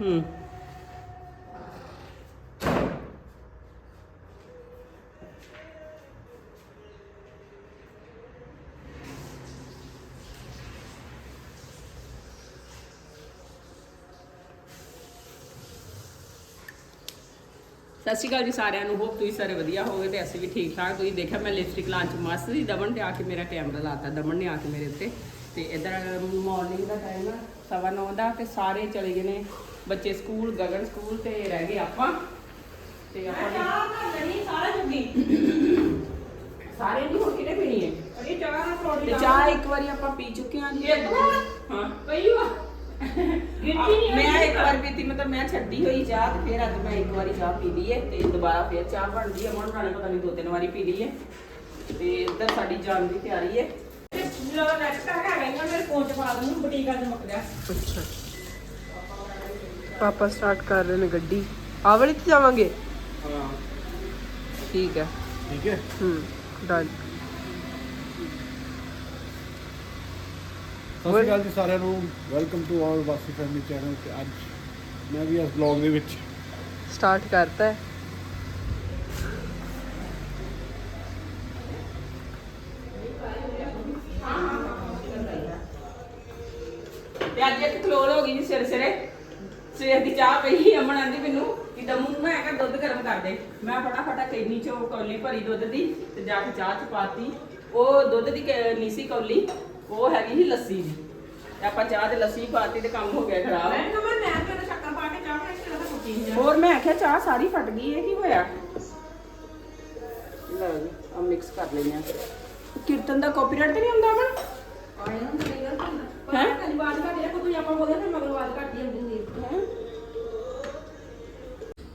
ਹੂੰ। ਸਤਿ ਸ਼੍ਰੀ ਅਕਾਲ ਜੀ ਸਾਰਿਆਂ ਨੂੰ। ਹੋਪ ਤੁਸੀਂ ਸਾਰੇ ਵਧੀਆ ਹੋਵੋਗੇ ਤੇ ਅਸੀਂ ਵੀ ਠੀਕ ਠਾਕ। ਤੁਸੀਂ ਦੇਖਿਆ ਮੈਂ ਲਿਪਸਟਿਕ ਲਾਂਚ ਮਸਤ ਸੀ। ਦਮਨ ਤੇ ਆ ਕੇ ਮੇਰਾ ਕੈਮਰਾ ਲਾਤਾ। ਦਮਨ ਨੇ ਆ ਕੇ ਮੇਰੇ ਉੱਤੇ। ਤੇ ਇਧਰ ਮਾਰਨਿੰਗ ਦਾ ਟਾਈਮ ਆ, ਸਵਾ ਨੌ ਦਾ ਤੇ ਸਾਰੇ ਚਲੇ ਗਏ ਨੇ। ਬੱਚੇ ਸਕੂਲ ਗਗਨ ਸਕੂਲ ਤੇ ਰਹਿ ਗਏ ਆਪਾਂ। ਤੇ ਆਪਾਂ ਵੀ ਸਾਰੇ ਨਹੀਂ ਹੋ ਕਿਨੇ ਪੀਣੀ ਹੈ? ਤੇ ਚਾਹ ਇੱਕ ਵਾਰੀ ਆਪਾਂ ਪੀ ਚੁੱਕੇ ਹਾਂ ਜੀ। ਹਾਂ। ਮੈਂ ਇੱਕ ਵਾਰ ਪੀਤੀ ਮਤਲਬ ਮੈਂ ਛੱਡੀ ਹੋਈ ਚਾਹ ਤੇ ਫਿਰ ਅੱਜ ਮੈਂ ਇੱਕ ਵਾਰੀ ਚਾਹ ਪੀ ਲਈ ਹੈ ਤੇ ਦੁਬਾਰਾ ਫਿਰ ਚਾਹ ਬਣਦੀ ਹੈ। ਮਨ ਨਾਲੇ ਪਤਾ ਨਹੀਂ ਦੋ ਤਿੰਨ ਵਾਰੀ ਪੀ ਲਈ ਹੈ। ਤੇ ਇੱਧਰ ਸਾਡੀ ਜਾਣ ਦੀ ਤਿਆਰੀ ਹੈ। ਅੱਛਾ। ਪਾਪਾ ਸਟਾਰਟ ਕਰ ਰਹੇ ਨੇ ਗੱਡੀ ਆ ਵਾਲੀ ਤੇ ਜਾਵਾਂਗੇ ਹਾਂ ਠੀਕ ਹੈ ਠੀਕ ਹੈ ਹੂੰ ਡਨ ਸਤਿ ਸ਼੍ਰੀ ਅਕਾਲ ਜੀ ਸਾਰਿਆਂ ਨੂੰ ਵੈਲਕਮ ਟੂ ਆਲ ਵਾਸੀ ਫੈਮਿਲੀ ਚੈਨਲ ਤੇ ਅੱਜ ਮੈਂ ਵੀ ਇਸ ਵਲੌਗ ਦੇ ਵਿੱਚ ਸਟਾਰਟ ਕਰਤਾ ਹੈ। ਤੇ ਅੱਜ ਇੱਕ ਕਲੋਲ ਹੋ ਗਈ ਜੀ ਸਿਰ ਸਿਰੇ। ਸਵੇਰ ਦੀ ਚਾਹ ਪਈ ਅਮਨ ਆਂਦੀ ਮੈਨੂੰ ਕਿ ਦਮੂ ਮੈਂ ਕਿਹਾ ਦੁੱਧ ਗਰਮ ਕਰ ਦੇ। ਮੈਂ ਫਟਾਫਟ ਕੈਨੀ ਚੋਂ ਕੌਲੀ ਭਰੀ ਦੁੱਧ ਦੀ ਤੇ ਜਾ ਕੇ ਚਾਹ ਚ ਪਾਤੀ ਉਹ ਦੁੱਧ ਦੀ ਕ- ਨੀਸੀ ਕੌਲੀ ਉਹ ਹੈਗੀ ਸੀ ਲੱਸੀ ਦੀ। ਤੇ ਆਪਾਂ ਚਾਹ ਤੇ ਲੱਸੀ ਪਾਤੀ ਤੇ ਕੰਮ ਹੋ ਗਿਆ ਖਰਾਬ। ਹੋਰ ਮੈਂ ਆਖਿਆ ਚਾਹ ਸਾਰੀ ਫਟ ਗਈ ਇਹ ਕੀ ਹੋਇਆ? ਲਓ ਜੀ ਆ ਮਿਕਸ ਕਰ ਲੈਂਦੇ ਆ ਕੀਰਤਨ ਦਾ ਕਾਪੀਰਾਈਟ ਤੇ ਨਹੀਂ ਹੁੰਦਾ ਅਮਨ? ਹੈ?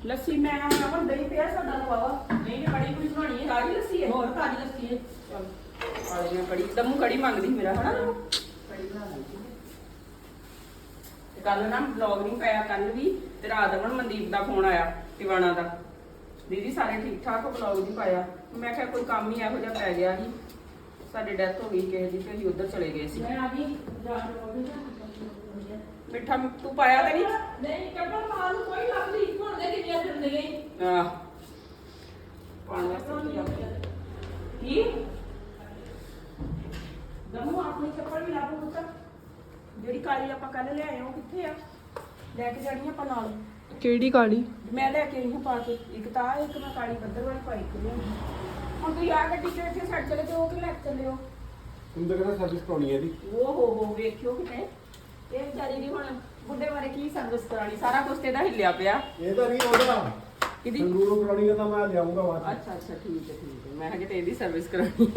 ਲੱਸੀ ਮੈਂ ਅਮਨ ਦਹੀਂ ਪਿਆ ਸਾਡਾ ਲਵਾਵਾ। ਨਹੀਂ ਨਹੀਂ ਕੜੀ ਕੁੜੀ ਬਣਾਉਣੀ ਹੈ। ਰਾਜੀ ਲੱਸੀ ਹੈ? ਹੋਰ ਕਾਜੀ ਲੱਸੀ ਹੈ? ਚਲ ਆਲੇ ਮੈਂ ਕੜੀ ਦਮੂ ਕੜੀ ਮੰਗਦੀ ਮੇਰਾ ਹਨਾ? ਕੜੀ ਬਣਾ ਲਈ ਤੇ ਕੱਲ ਨਾ ਵਲੌਗ ਨਹੀਂ ਪਾਇਆ ਕੱਲ ਵੀ ਤੇ ਰਾਤ ਅਮਨ ਮਨਦੀਪ ਦਾ ਫੋਨ ਆਇਆ ਟਿਵਾਣਾ ਦਾ। ਦੀਦੀ ਸਾਰੇ ਠੀਕ ਠਾਕ ਵਲੌਗ ਨਹੀਂ ਪਾਇਆ। ਮੈਂ ਕਿਹਾ ਕੋਈ ਕੰਮ ਹੀ ਇਹੋ ਜਿਹਾ ਪੈ ਗਿਆ ਸੀ। ਸਾਡੇ ਡੈਥ ਹੋ ਗਈ ਕਿਸੇ ਦੀ ਤੇ ਅਸੀਂ ਉੱਧਰ ਚਲੇ ਗਏ ਸੀ। ਮੈਂ ਆ ਗਈ ਜਾਣ ਰੋਟੀ ਮਿੱਠਾ ਤੂੰ ਪਾਇਆ ਤਾਂ ਨਹੀਂ? ਨਹੀਂ ਕੱਪੜ ਮਾਲ ਨੂੰ ਕੋਈ ਲੱਭਦੀ ਹੁਣ ਦੇ ਕਿੰਨੀਆਂ ਫਿਰਦੇ ਗਈ ਆਹ। ਪਾਣ ਵਾਸਤੇ ਕੀ ਆ? ਕੀ? ਦਮੂ ਆਪਣੀ ਚੱਪਲ ਵੀ ਲੱਭ ਪੁੱਤ। ਜਿਹੜੀ ਕਾਲੀ ਆਪਾਂ ਕੱਲ ਲਿਆਏ ਉਹ ਕਿੱਥੇ ਆ? ਲੈ ਕੇ ਜਾਣੀ ਆਪਾਂ ਨਾਲ। ਕਿਹੜੀ ਕਾਲੀ? ਮੈਂ ਲੈ ਕੇ ਆਈ ਹਾਂ ਪਾ ਕੇ। ਇੱਕ ਤਾਂ ਆਹ, ਇੱਕ ਮੈਂ ਕਾਲੀ ਬੱਦਰ ਵਾਲੀ ਪਾਈ ਕਰੀ ਹੁਣ ਤੁਸੀਂ ਆ ਗੱਡੀ ਚ ਇੱਥੇ ਛੱਡ ਚਲੇ ਜਾਓ ਕਿ ਲੈ ਕੇ ਚੱਲੇ ਹੋ ਤੁਮ ਤਾਂ ਕਹਿੰਦਾ ਸਰਵਿਸ ਕਰਾਉਣੀ ਹੈ ਦੀ ਉਹ ਹੋ ਹੋ ਵੇਖਿਓ ਕਿਤੇ। ਇਹ ਵਿਚਾਰੀ ਦੀ ਹੁਣ ਬੁੱਢੇ ਬਾਰੇ ਕੀ ਸਰਵਿਸ ਕਰਾਣੀ ਸਾਰਾ ਕੁਝ ਤੇ ਇਹਦਾ ਹਿੱਲਿਆ ਪਿਆ। ਇਹ ਤਾਂ ਨਹੀਂ ਉਹਦਾ ਇਹਦੀ ਸੰਗਰੂਰ ਕਰਾਉਣੀ ਹੈ ਤਾਂ ਮੈਂ ਲਿਆਉਂਗਾ ਬਾਅਦ ਚ। ਅੱਛਾ ਅੱਛਾ ਠੀਕ ਹੈ ਠੀਕ ਹੈ। ਮੈਂ ਕਿਹਾ ਕਿਤੇ ਇਹਦੀ ਸਰਵਿਸ ਕਰਾਣੀ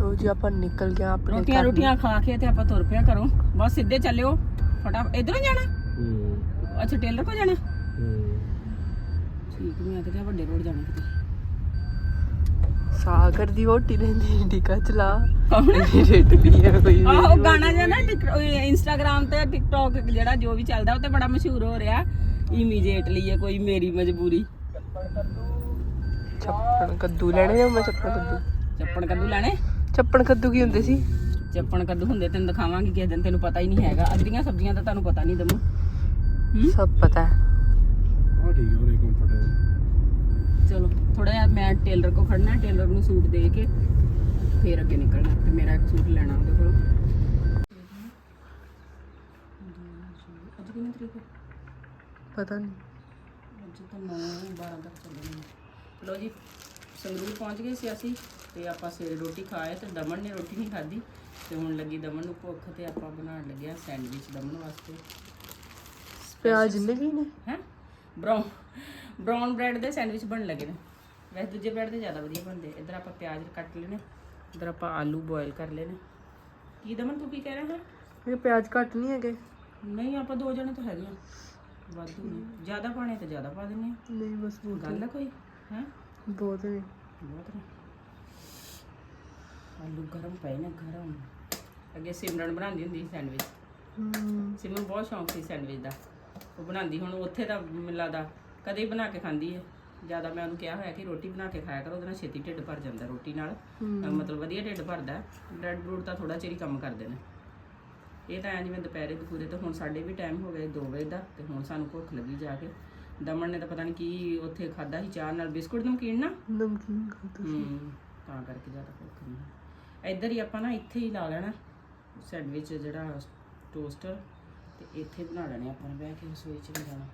ਲੋ ਜੀ ਆਪਾਂ ਨਿਕਲ ਗਿਆ ਆਪਣੇ ਰੋਟੀਆਂ ਘਰ। ਰੋਟੀਆਂ ਖਾ ਕੇ ਤੇ ਆਪਾਂ ਤੁਰ ਪਿਆ ਕਰੋ ਬਸ ਸਿੱਧੇ ਚੱਲਿਓ। ਫਟਾ ਇਧਰੋਂ ਜਾਣਾ? ਹੂੰ। ਅੱਛਾ ਟੇਲਰ ਕੋ ਜਾਣਾ? ਠੀਕ ਵੱਡੇ ਰੋਡ ਜਾਣਾ ਕਿਤੇ? ਸਾਗਰ ਦੀ ਵੋਟੀ ਚਲਾ। ਕੌਣ ਰੇਟ ਨਹੀਂ ਹੈ ਕੋਈ ਆਹੋ ਗਾਣਾ ਜਿਹਾ ਨਾ ਇੰਸਟਾਗ੍ਰਾਮ ਤੇ ਟਿਕਟੌਕ ਜਿਹੜਾ ਜੋ ਵੀ ਚੱਲਦਾ ਉਹ ਤੇ ਬੜਾ ਮਸ਼ਹੂਰ ਹੋ ਰਿਹਾ। ਇਮੀਡੀਏਟਲੀ ਇਹ ਕੋਈ ਮੇਰੀ ਮਜਬੂਰੀ। ਚੱਪਣ ਕੱਦੂ ਲੈਣੇ ਨੇ ਮੈਂ ਚੱਪਣ ਕੱਦੂ। ਚੱਪਣ ਕੱਦੂ ਲੈਣੇ? ਚੱਪਣ ਕੱਦੂ ਕੀ ਹੁੰਦੇ ਸੀ? ਚੱਪਣ ਕੱਦੂ ਹੁੰਦੇ ਤੈਨੂੰ ਦਿਖਾਵਾਂਗੀ ਕਿਸੇ ਦਿਨ ਤੈਨੂੰ ਪਤਾ ਹੀ ਨਹੀਂ ਹੈਗਾ। ਅੱਧੀਆਂ ਸਬਜ਼ੀਆਂ ਤਾਂ ਤੁਹਾਨੂੰ ਪਤਾ ਨਹੀਂ ਦਮੂ। ਹੂੰ? ਸਭ ਪਤਾ ਹੈ। ਆ ਠੀਕ ਹੈ ਉਹਰੇ ਕੰਫਰਟੇਬਲ ਚਲੋ ਥੋੜਾ ਜਿਹਾ ਮੈਂ ਟੇਲਰ ਕੋ ਖੜਨਾ ਟੇਲਰ ਨੂੰ ਸੂਟ ਦੇ ਕੇ ਫੇਰ ਅੱਗੇ ਨਿਕਲਣਾ ਤੇ ਮੇਰਾ ਇੱਕ ਸੂਟ ਲੈਣਾ ਉਹਦੇ ਕੋਲੋਂ। ਅੱਜ ਕਿੰਨੀ ਤਰੀਕ ਹੈ ਪਤਾ ਨਹੀਂ ਅੱਜ ਤਾਂ 9 12 ਤੱਕ ਚੱਲਣੀ ਹੈ ਚਲੋ ਜੀ ਸੰਗਰੂਰ ਪਹੁੰਚ ਗਏ ਸੀ ਅਸੀਂ ਤੇ ਆਪਾਂ ਸਵੇਰੇ ਰੋਟੀ ਖਾਏ ਤੇ ਦਮਨ ਨੇ ਰੋਟੀ ਨਹੀਂ ਖਾਧੀ ਤੇ ਹੁਣ ਲੱਗੀ ਦਮਨ ਨੂੰ ਭੁੱਖ ਤੇ ਆਪਾਂ ਬਣਾਉਣ ਲੱਗਿਆ ਸੈਂਡਵਿਚ ਦਮਨ ਵਾਸਤੇ। ਪਿਆਜ਼ ਵੀ ਨੇ? ਹੈ? ਬਰਾਊਨ ਬਰਾਊਨ ਬ੍ਰੈਡ ਦੇ ਸੈਂਡਵਿਚ ਬਣ ਲੱਗੇ ਨੇ। ਵੈਸੇ ਦੂਜੇ ਬ੍ਰੈਡ ਦੇ ਜ਼ਿਆਦਾ ਵਧੀਆ ਬਣਦੇ ਇੱਧਰ ਆਪਾਂ ਪਿਆਜ਼ ਕੱਟ ਲੈਣੇ ਇੱਧਰ ਆਪਾਂ ਆਲੂ ਬੋਇਲ ਕਰ ਲੈਣੇ ਕੀ ਦਮਨ ਤੂੰ ਕੀ ਕਹਿ ਰਿਹਾ ਹੈ ਇਹ ਪਿਆਜ਼ ਘੱਟ ਨਹੀਂ ਹੈਗੇ। ਨਹੀਂ ਆਪਾਂ ਦੋ ਜਣੇ ਤਾਂ ਹੈਗੇ ਆ। ਵਾਧੂ ਨੇ। ਜ਼ਿਆਦਾ ਪਾਣੇ ਤਾਂ ਜ਼ਿਆਦਾ ਪਾ ਦਿੰਨੇ ਆ। ਨਹੀਂ ਬਸ ਬਹੁਤ ਗੱਲ ਹੈ ਕੋਈ? ਹੈ? ਬਹੁਤ ਨੇ। ਬਹੁਤ ਨੇ। ਆਲੂ ਗਰਮ ਪਏ ਨੇ ਗਰਮ। ਅੱਗੇ ਸਿਮਰਨ ਬਣਾਉਂਦੀ ਹੁੰਦੀ ਸੀ ਸੈਂਡਵਿਚ। ਹੂੰ। ਸਿਮਰਨ ਬਹੁਤ ਸ਼ੌਂਕ ਸੀ ਸੈਂਡਵਿਚ ਦਾ। ਉਹ ਬਣਾਉਂਦੀ ਹੁਣ ਉੱਥੇ ਤਾਂ ਮੈਨੂੰ ਲੱਗਦਾ ਕਦੇ ਬਣਾ ਕੇ ਖਾਂਦੀ ਹੈ ਜ਼ਿਆਦਾ ਮੈਂ ਉਹਨੂੰ ਕਿਹਾ ਹੋਇਆ ਕਿ ਰੋਟੀ ਬਣਾ ਕੇ ਖਾਇਆ ਕਰੋ ਉਹਦੇ ਨਾਲ ਛੇਤੀ ਢਿੱਡ ਭਰ ਜਾਂਦਾ ਰੋਟੀ ਨਾਲ। ਅਹ ਮਤਲਬ ਵਧੀਆ ਢਿੱਡ ਭਰਦਾ ਬ੍ਰੈਡ ਬਰੂਡ ਤਾਂ ਥੋੜਾ ਚਿਰ ਹੀ ਕੰਮ ਕਰਦੇ ਨੇ। ਇਹ ਤਾਂ ਐਂ ਜਿਵੇਂ ਦੁਪਹਿਰੇ ਦੁਪੂਰੇ ਤੇ ਹੁਣ ਸਾਡੇ ਵੀ ਟਾਈਮ ਹੋ ਗਿਆ 2 ਵਜੇ ਦਾ ਤੇ ਹੁਣ ਸਾਨੂੰ ਭੁੱਖ ਲੱਗੀ ਜਾ ਕੇ। ਦਮਨ ਨੇ ਤਾਂ ਪਤਾ ਨਹੀਂ ਕੀ ਉੱਥੇ ਖਾਦਾ ਸੀ ਚਾਹ ਨਾਲ ਬਿਸਕੁਟ ਨਮਕੀਨ ਨਾ? ਨਮਕੀਨ ਖਾਤਾ ਹੂੰ ਤਾਂ ਕਰਕੇ ਜ਼ਿਆਦਾ ਭੁੱਖ ਨਹੀਂ। ਇੱਧਰ ਹੀ ਆਪਾਂ ਨਾ ਇੱਥੇ ਹੀ ਲਾ ਲੈਣਾ। ਸੈਂਡਵਿਚ ਜਿਹੜਾ ਟੋਸਟਰ ਤੇ ਇੱਥੇ ਬਣਾ ਲੈਣੇ ਆਪਾਂ ਨੇ ਬਹਿ ਕੇ ਰਸੋਈ 'ਚ ਨਹੀਂ ਜਾਣਾ।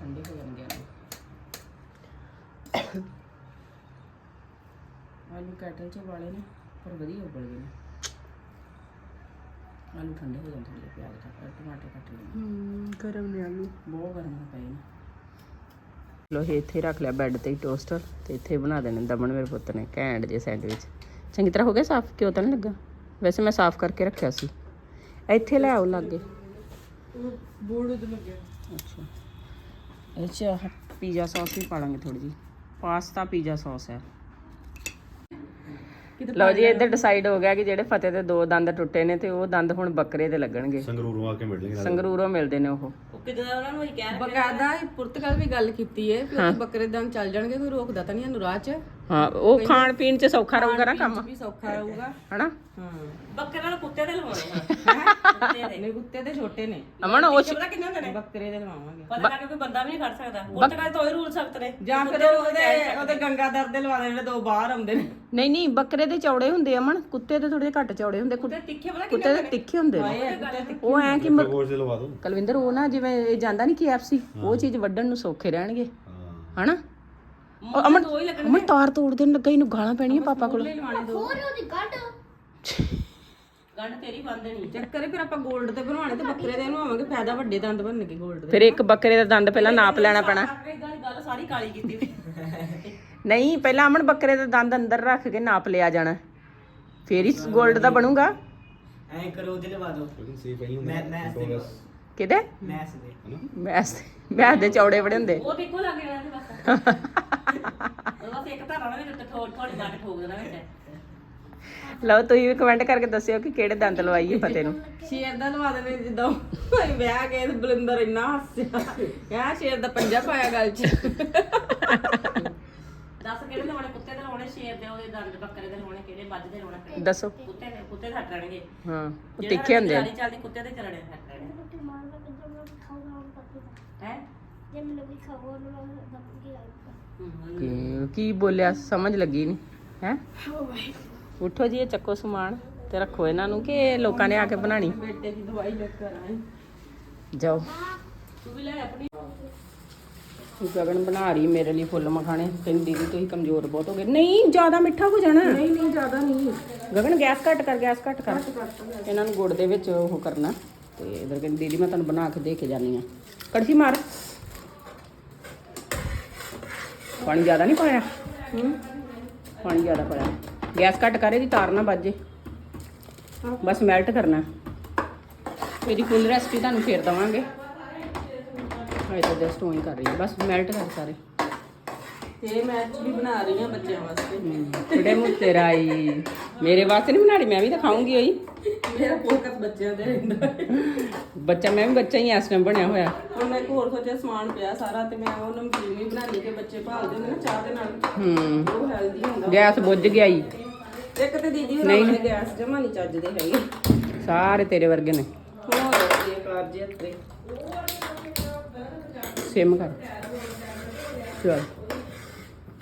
ਠੰਡੇ ਹੋ ਜਾਣਗੇ ਆਲੂ ਆਲੂ ਕੈਟਲ 'ਚ ਵਾਲੇ ਨੇ ਪਰ ਵਧੀਆ ਉਬਲ ਗਏ ਨੇ। ਆਲੂ ਠੰਡੇ ਹੋ ਜਾਣ ਥੋੜੇ ਪਿਆਜ਼ ਕੱਟ ਟਮਾਟਰ ਕੱਟ ਲੈਣੇ ਹੂੰ ਗਰਮ ਨੇ ਆਲੂ। ਬਹੁਤ ਗਰਮ ਹੋ ਪਏ ਨੇ। ਲੋ ਇਹ ਇੱਥੇ ਰੱਖ ਲਿਆ ਬੈੱਡ ਤੇ ਟੋਸਟਰ ਤੇ ਇੱਥੇ ਬਣਾ ਦੇਣੇ ਦਮਨ ਮੇਰੇ ਪੁੱਤ ਨੇ ਘੈਂਟ ਜੇ ਸੈਂਡਵਿਚ। ਚੰਗੀ ਤਰ੍ਹਾਂ ਹੋ ਗਿਆ ਸਾਫ਼? ਕਿਉਂ ਤਾਂ ਨਹੀਂ ਲੱਗਾ? ਵੈਸੇ ਮੈਂ ਸਾਫ਼ ਕਰਕੇ ਰੱਖਿਆ ਸੀ। ਇੱਥੇ ਲੈ ਆਓ ਲਾਗੇ। ਬੋਰਡ ਤੇ ਲੱਗਿਆ ਅੱਛਾ। ਇਹ ਚ ਪੀਜ਼ਾ ਸੌਸ ਵੀ ਪਾ ਲਾਂਗੇ ਥੋੜੀ ਜੀ ਪਾਸਤਾ ਪੀਜ਼ਾ ਸੌਸ ਹੈ। ਲਓ ਜੀ ਇੱਧਰ ਡਿਸਾਈਡ ਹੋ ਗਿਆ ਕਿ ਜਿਹੜੇ ਫਤਿਹ ਦੇ ਦੋ ਦੰਦ ਟੁੱਟੇ ਨੇ ਤੇ ਉਹ ਦੰਦ ਹੁਣ ਬੱਕਰੇ ਦੇ ਲੱਗਣਗੇ। ਸੰਗਰੂਰੋਂ ਆ ਕੇ ਮਿਲਣਗੇ ਸੰਗਰੂਰੋਂ ਮਿਲਦੇ ਨੇ ਉਹ। ਬਕਾਇਦਾ ਪੁਰਤਗਾਲ ਵੀ ਗੱਲ ਕੀਤੀ ਹੈ ਕਿ ਉੱਥੇ ਬੱਕਰੇ ਦੰਦ ਚੱਲ ਜਾਣਗੇ ਕੋਈ ਰੋਕਦਾ ਤਾਂ ਨਹੀਂ ਹੈ ਨੂਰਾਜ ਚ। ਹਾਂ ਉਹ ਖਾਣ ਪੀਣ ਚ ਸੌਖਾ ਰਹੂਗਾ ਨਾ ਕੰਮ। ਵੀ ਸੌਖਾ ਰਹੂਗਾ। ਹਨਾ? ਹਾਂ। ਬੱਕਰੇ ਨਾਲ ਕੁੱਤੇ ਦੇ ਲਵਾਉਣੇ ਆ। ਨੇ ਕੁੱਤੇ ਤੇ ਛੋਟੇ ਨੇ। ਅਮਨ ਉਹ ਪਤਾ ਕਿੰਨੇ ਹੁੰਦੇ ਨੇ? ਬੱਕਰੇ ਦੇ ਲਵਾਵਾਂਗੇ। ਪਤਾ ਲੱਗੇ ਕੋਈ ਬੰਦਾ ਵੀ ਨਹੀਂ ਖੜ ਸਕਦਾ। ਪੁਰਤਗਾਲ ਤੋਂ ਹੀ ਰੂਲ ਸਖਤ ਨੇ। ਜਾਂ ਫਿਰ ਉਹਦੇ ਉਹਦੇ ਗੰਗਾਦਰ ਦੇ ਲਵਾ ਦੇ ਜਿਹੜੇ ਦੋ ਬਾਹਰ ਆਉਂਦੇ ਨੇ। ਨਹੀਂ ਨਹੀਂ ਬੱਕਰੇ ਦੇ ਚੌੜੇ ਹੁੰਦੇ ਆ ਅਮਨ। ਕੁੱਤੇ ਦੇ ਥੋੜੇ ਘੱਟ ਚੌੜੇ ਹੁੰਦੇ। ਕੁੱਤੇ ਤਿੱਖੇ ਪਤਾ ਕੁੱਤੇ ਦੇ ਤਿੱਖੇ ਹੁੰਦੇ ਨੇ ਉਹ ਐ ਕਿ ਮ- ਗੋਸ਼ ਦੇ ਲਵਾ ਦੋ। ਕੁਲਵਿੰਦਰ ਉਹ ਨਾ ਜਿਵੇਂ ਇਹ ਜਾਂਦਾ ਨਹੀਂ KFC ਉਹ ਚੀਜ਼ ਵੱਢਣ ਨੂੰ ਸੌਖੇ ਰਹਿਣਗੇ। ਹਾਂ। ਹਨਾ? ਅਮਨ ਅਮਨ ਤਾਰ ਤੋੜ ਦੇਣ ਲੱਗਾ ਇਹਨੂੰ ਗਾਲਾਂ ਪੈਣੀਆਂ ਪਾਪਾ ਕੋਲ। ਫਿਰ ਇੱਕ ਬੱਕਰੇ ਦਾ ਦੰਦ ਪਹਿਲਾਂ ਨਾਪ ਲੈਣਾ ਪੈਣਾ। ਨਹੀਂ ਪਹਿਲਾਂ ਅਮਨ ਬੱਕਰੇ ਦਾ ਦੰਦ ਅੰਦਰ ਰੱਖ ਕੇ ਨਾਪ ਲਿਆ ਜਾਣਾ। ਫੇਰ ਹੀ ਗੋਲਡ ਦਾ ਬਣੂਗਾ। ਐਂ ਕਰੋ ਦੇ ਕਿਹਦੇ? ਦੇ। ਮੈਸ ਦੇ ਚੌੜੇ ਬੜੇ ਹੁੰਦੇ। ਉਹ ਦੇਖੋ ਲੱਗ ਜਾਣਾ ਤੇ ਬਸ ਬਸ ਇੱਕ ਧਾਰਾ ਵਿੱਚ ਉੱਤੇ ਥੋੜੀ ਥੋੜੀ ਮਾਰ ਠੋਕ ਦੇਣਾ ਵਿੱਚ। ਲਓ ਤੁਸੀਂ ਵੀ ਕਮੈਂਟ ਕਰਕੇ ਦੱਸਿਓ ਕਿ ਕਿਹੜੇ ਦੰਦ ਲਵਾਈਏ ਫਤਿਹ ਨੂੰ। ਸ਼ੇਰ ਦਾ ਲਵਾ ਦੇਣੇ ਜਿੱਦਾਂ ਅਸੀਂ ਵਿਆਹ ਗਏ ਤੇ ਬਲਿੰਦਰ ਇੰਨਾ ਹੱਸਿਆ। ਯਾ ਸ਼ੇਰ ਦਾ ਪੰਜਾ ਪਾਇਆ ਗੱਲ 'ਚ। ਦੱਸ ਕਿਹੜੇ ਲਾਉਣੇ ਕੁੱਤੇ ਦੇ ਲਾਉਣੇ ਸ਼ੇਰ ਦੇ ਉਹਦੇ ਦੰਦ ਬੱਕਰੇ ਦੇ ਲਾਉਣੇ ਕਿਹੜੇ ਵੱਜ ਦੇ ਲਾਉਣੇ ਕਿਹੜੇ? ਦੱਸੋ। ਕੁੱਤੇ ਦੇ ਕੁੱਤੇ ਹੱਟ ਰਹਿਣਗੇ। ਹਾਂ ਉਹ ਤਿੱਖੇ ਹੁੰਦੇ ਆ। ਚਾਲੀ ਚੱਲਦੀ ਕੁੱਤੇ ਦੇ ਚੱਲਣੇ ਹੱਟ ਰਹਿਣੇ ਹੈ? ਕੀ ਕੀ ਬੋਲਿਆ? ਸਮਝ ਲੱਗੀ ਨਹੀਂ ਹੈ? ਉਠੋ ਜੀ ਇਹ ਚੱਕੋ ਸਮਾਨ ਤੇ ਰੱਖੋ ਇਹਨਾਂ ਨੂੰ ਕਿ ਇਹ ਲੋਕਾਂ ਨੇ ਆ ਕੇ ਬਣਾਣੀ ਬੇਟੇ ਦੀ ਦਵਾਈ ਲੈ ਕੇ ਆਈ ਜਾਓ। ਤੂੰ ਵੀ ਲੈ ਆਪਣੀ। ਗਗਨ ਬਣਾ ਰਹੀ ਮੇਰੇ ਲਈ ਫੁੱਲ ਮਖਾਣੇ। ਕਹਿੰਦੀ ਦੀਦੀ ਤੁਸੀਂ ਕਮਜ਼ੋਰ ਬਹੁਤ ਹੋ ਗਏ। ਨਹੀਂ ਜ਼ਿਆਦਾ ਮਿੱਠਾ ਹੋ ਜਾਣਾ। ਨਹੀਂ ਨਹੀਂ ਜ਼ਿਆਦਾ ਨਹੀਂ। ਗਗਨ ਗੈਸ ਘੱਟ ਕਰ ਗੈਸ ਘੱਟ ਕਰ। ਇਹਨਾਂ ਨੂੰ ਗੁੜ ਦੇ ਵਿੱਚ ਉਹ ਕਰਨਾ। ਤੇ ਇਧਰ ਕਹਿੰਦੀ ਦੀਦੀ ਮੈਂ ਤੁਹਾਨੂੰ ਬਣਾ ਕੇ ਦੇ ਕੇ ਜਾਨੀ ਆ ਕੜਛੀ ਮਾਰ। ਪਾਣੀ ਜ਼ਿਆਦਾ ਨਹੀਂ ਪਾਇਆ? ਹੂੰ? ਪਾਣੀ ਜ਼ਿਆਦਾ ਪਾਇਆ। ਗੈਸ ਘੱਟ ਕਰ, ਇਹਦੀ ਤਾਰ ਨਾ ਵੱਜੇ ਬਸ ਮੈਲਟ ਕਰਨਾ। ਇਹਦੀ ਫੁੱਲ ਰੈਸਪੀ ਤੁਹਾਨੂੰ ਫੇਰ ਦਵਾਂਗੇ। ਹਾਏ ਤਾਂ ਜਸਟ ਉਹੀ ਕਰ ਰਹੀ ਹੈ। ਬਸ ਮੈਲਟ ਕਰ ਸਾਰੇ। ਤੇ ਮੈਂ ਐਕਚੁਅਲੀ ਬਣਾ ਰਹੀ ਹਾਂ ਬੱਚਿਆਂ ਵਾਸਤੇ। ਕੁੜੇ ਮੁੱਤੇ ਤੇਰਾ ਹੀ ਮੇਰੇ ਵਾਸਤੇ ਨਹੀਂ ਬਣਾੜੀ ਮੈਂ ਵੀ ਤਾਂ ਖਾਊਂਗੀ ਹੋਈ ਮੇਰਾ ਫੋਕਸ ਬੱਚਿਆਂ ਤੇ ਰਹਿੰਦਾ। ਬੱਚਾ ਮੈਂ ਵੀ ਬੱਚਾ ਹੀ ਇਸ ਟਾਈਮ ਬਣਿਆ ਹੋਇਆ। ਹੁਣ ਮੈਂ ਇੱਕ ਹੋਰ ਸੋਚਿਆ ਸਮਾਨ ਪਿਆ ਸਾਰਾ ਤੇ ਮੈਂ ਉਹ ਨਮਕੀਨ ਵੀ ਬਣਾਣੀ ਕਿ ਬੱਚੇ ਭਾਲਦੇ ਹੁੰਦੇ ਨਾ ਚਾਹ ਦੇ ਨਾਲ। ਹੂੰ। ਉਹ ਹੈਲਦੀ ਹੁੰਦਾ। ਗੈਸ ਬੁੱਝ ਗਿਆ ਈ। ਇੱਕ ਤੇ ਦੀਦੀ ਹੋਰਾਂ ਨੇ ਗੈਸ ਜਮਾ ਨਹੀਂ ਚੱਜਦੇ ਹੈਗੇ। ਸਾਰੇ ਤੇਰੇ ਵਰਗੇ ਨੇ। ਹੋਰ ਇਹ ਕਾਰ ਜੇ ਹੱਥੇ। ਸਿਮ ਕਰ। ਚਲ।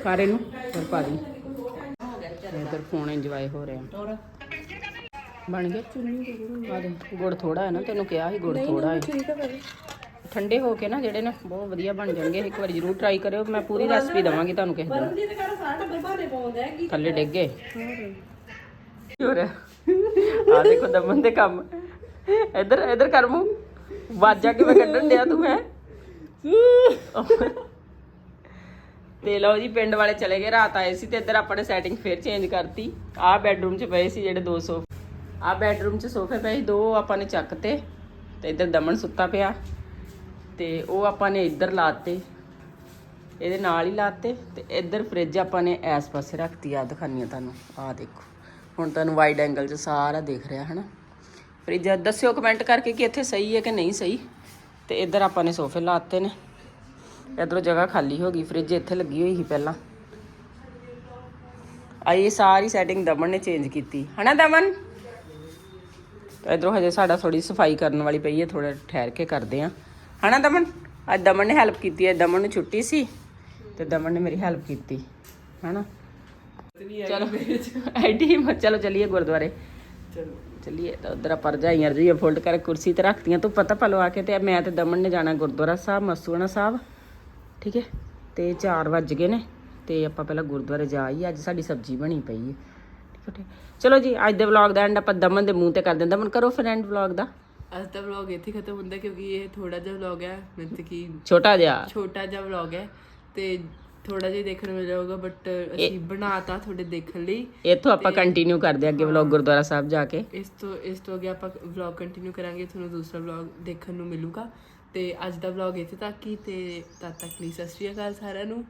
ਸਾਰੇ ਨੂੰ। ਫਿਰ ਪਾ ਦੀ ਇਧਰ ਫੋਨ ਇੰਜੋਏ ਹੋ ਰਿਹਾ। ਬਣ ਗਿਆ ਆ ਦੇ ਗੁੜ ਥੋੜਾ ਹੈ ਨਾ ਤੈਨੂੰ ਕਿਹਾ ਸੀ ਗੁੜ ਥੋੜਾ ਹੈ। ਠੰਡੇ ਹੋ ਕੇ ਨਾ ਜਿਹੜੇ ਨੇ ਬਹੁਤ ਵਧੀਆ ਬਣ ਜਾਣਗੇ। ਇੱਕ ਵਾਰੀ ਜ਼ਰੂਰ ਟਰਾਈ ਕਰਿਓ ਮੈਂ ਪੂਰੀ ਰੈਸਪੀ ਦਵਾਂਗੀ ਤੁਹਾਨੂੰ ਕਿਸੇ ਦਿਨ। ਥੱਲੇ ਡਿੱਗ ਗਏ। ਆ ਦੇਖੋ ਦਮਨ ਦੇ ਕੰਮ। ਇੱਧਰ ਇੱਧਰ ਕਰ ਮੂੰਹ। ਵਾਜਾ ਕਿਵੇਂ ਕੱਢਣ ਡਿਆ ਤੂੰ ਹੈ? ਤੇ ਲਓ ਜੀ, ਪਿੰਡ ਵਾਲੇ ਚਲੇ ਗਏ, ਰਾਤ ਆਏ ਸੀ ਤੇ ਇੱਧਰ ਆਪਾਂ ਨੇ ਸੈਟਿੰਗ ਫੇਰ ਚੇਂਜ ਕਰਤੀ। ਆਹ ਬੈੱਡਰੂਮ 'ਚ ਪਏ ਸੀ ਜਿਹੜੇ ਦੋ ਸੋਫੇ ਆਹ ਬੈੱਡਰੂਮ 'ਚ ਸੋਫੇ ਪਏ ਸੀ, ਦੋ ਆਪਾਂ ਨੇ ਚੱਕਤੇ ਤੇ ਇੱਧਰ ਦਮਨ ਸੁੱਤਾ ਪਿਆ। ਤੇ ਉਹ ਆਪਾਂ ਨੇ ਇੱਧਰ ਲਾਤੇ, ਇਹਦੇ ਨਾਲ ਹੀ ਲਾਤੇ, ਤੇ ਇੱਧਰ ਫ੍ਰਿਜ ਆਪਾਂ ਨੇ ਇਸ ਪਾਸੇ ਰੱਖਤੀ। ਆ ਦਿਖਾਨੀ ਆ ਤੁਹਾਨੂੰ ਆ ਦੇਖੋ। ਹੁਣ ਤੁਹਾਨੂੰ ਵਾਈਡ ਐਂਗਲ 'ਚ ਸਾਰਾ ਦਿਖ ਰਿਹਾ, ਹਨਾ? ਫ੍ਰਿਜ ਦੱਸਿਓ ਕਮੈਂਟ ਕਰਕੇ ਕਿ ਇੱਥੇ ਸਹੀ ਹੈ ਕਿ ਨਹੀਂ ਸਹੀ। ਤੇ ਇੱਧਰ ਆਪਾਂ ਨੇ ਸੋਫੇ ਲਾਤੇ ਨੇ। ਇੱਧਰੋਂ ਜਗ੍ਹਾ ਖਾਲੀ ਹੋ ਗਈ ਫ੍ਰਿਜ ਇੱਥੇ ਲੱਗੀ ਹੋਈ ਸੀ ਪਹਿਲਾਂ। ਆ ਸਾਰੀ ਸੈਟਿੰਗ ਦਮਨ ਨੇ ਚੇਂਜ ਕੀਤੀ। ਹਨਾ ਦਮਨ? ਇਧਰੋਂ ਹਜੇ ਸਾਡਾ ਥੋੜੀ ਸਫ਼ਾਈ ਕਰਨ ਵਾਲੀ ਪਈ ਹੈ ਥੋੜਾ ਠਹਿਰ ਕੇ ਕਰਦੇ ਆ ਹਨਾ ਦਮਨ? ਅੱਜ ਦਮਨ ਨੇ ਹੈਲਪ ਕੀਤੀ ਹੈ, ਦਮਨ ਨੂੰ ਛੁੱਟੀ ਸੀ, ਤੇ ਦਮਨ ਨੇ ਮੇਰੀ ਹੈਲਪ ਕੀਤੀ, ਹਨਾ? ਚਲੋ ਐਡੀ ਚਲੋ ਚਲੀਏ ਗੁਰਦੁਆਰੇ। ਚਲੋ ਚਲੀਏ, ਤਾਂ ਉਧਰ ਆਪਾਂ ਰਜਾਈਆਂ ਰਜੀਆਂ ਫੋਲਡ ਕਰ ਕੁਰਸੀ ਤੇ ਰੱਖਤੀਆਂ ਤੂੰ ਪਤਾ ਪਲੋ ਆ ਕੇ ਤੇ ਮੈਂ ਤੇ ਦਮਨ ਨੇ ਜਾਣਾ ਗੁਰਦੁਆਰਾ ਸਾਹਿਬ ਮਸੂਣਾ ਸਾਹਿਬ। ਠੀਕ ਹੈ? ਤੇ 4 ਵੱਜ ਗਏ ਨੇ ਤੇ ਆਪਾਂ ਪਹਿਲਾਂ ਗੁਰਦੁਆਰੇ ਜਾ ਆਈਏ। ਅੱਜ ਸਾਡੀ ਸਬਜ਼ੀ ਬਣੀ ਪਈ ਹੈ। ਠੀਕ ਹੈ। ਚਲੋ ਜੀ ਅੱਜ ਦੇ ਵਲੌਗ ਦਾ ਐਂਡ ਆਪਾਂ ਦਮਨ ਦੇ ਮੂੰਹ ਤੇ ਕਰ ਦਿੰਦੇ ਦਮਨ ਕਰੋ ਫਿਰ ਐਂਡ ਵਲੌਗ ਦਾ। ਅੱਜ ਦਾ ਵਲੌਗ ਇੱਥੇ ਖਤਮ ਹੁੰਦਾ ਕਿਉਂਕਿ ਇਹ ਥੋੜਾ ਜਿਹਾ ਵਲੌਗ ਹੈ। ਮਤਲਬ ਕਿ ਛੋਟਾ ਜਿਹਾ। ਛੋਟਾ ਜਿਹਾ ਵਲੌਗ ਹੈ ਤੇ ਥੋੜਾ ਜਿਹਾ ਦੇਖਣ ਨੂੰ ਮਿਲ ਜਾਊਗਾ ਬਟ ਅਸੀਂ ਬਣਾਤਾ ਤੁਹਾਡੇ ਦੇਖਣ ਲਈ। ਇੱਥੋਂ ਆਪਾਂ ਕੰਟੀਨਿਊ ਕਰਦੇ ਅੱਗੇ ਵਲੌਗ ਗੁਰਦੁਆਰਾ ਸਾਹਿਬ ਜਾ ਕੇ। ਇਸ ਤੋਂ ਇਸ ਤੋਂ ਅੱਗੇ ਆਪਾਂ ਵਲੌਗ ਕੰਟੀਨਿਊ ਕਰਾਂਗੇ ਤੁਹਾਨੂੰ ਦੂਸਰਾ ਵਲੌਗ ਦੇਖਣ ਨੂੰ ਮਿਲੂਗਾ। ਤੇ ਅੱਜ ਦਾ ਵਲੌਗ ਇੱਥੇ ਤੱਕ ਹੀ ਤੇ ਤਦ ਤੱਕ ਲਈ ਸਤਿ ਸ਼੍ਰੀ ਅਕਾਲ ਸਾਰਿਆਂ ਨੂੰ।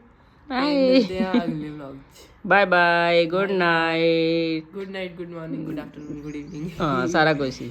ਤੇ ਮਿਲਦੇ ਹਾਂ ਅਗਲੇ ਵਲੌਗ 'ਚ। Bye bye good night good night good morning good afternoon good evening ਹਾਂ ਸਾਰਾ ਕੁਝ ਹੀ।